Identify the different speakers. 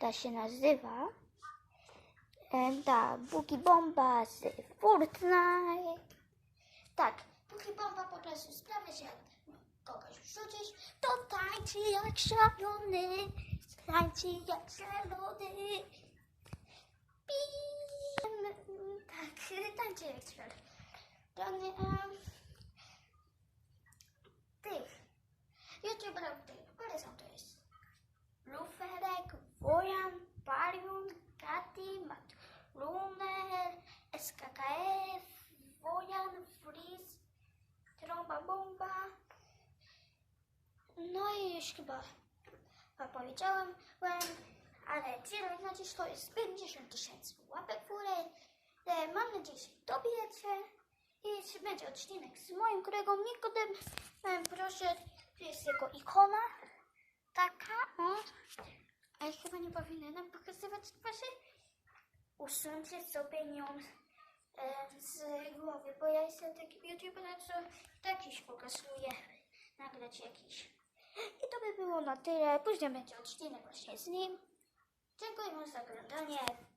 Speaker 1: ta się nazywa. Ta Buki Bomba z Fortnite. Tak, Buki Bomba po prostu sprawia się, jak kogoś wrzucić, to tańczy jak szalony, tańczy jak szalony. Pim. Tak, tańczy jak szalony. No i już chyba, chyba powiedziałem, ale cel na dziś to jest 50 tysięcy łapek w górę. E, Mam nadzieję, że dobijecie. I będzie odcinek z moim kolegą Nikodem, e, proszę, tu jest jego ikona. Taka, o. Ale chyba nie powinienem pokazywać twarzy. Usuńcie sobie nią e, z głowy, bo ja jestem takim youtuberem, co takiś pokazuje. Nagrać jakiś. I to by było na tyle. Później będzie odcinek właśnie z nim. Dziękuję za oglądanie.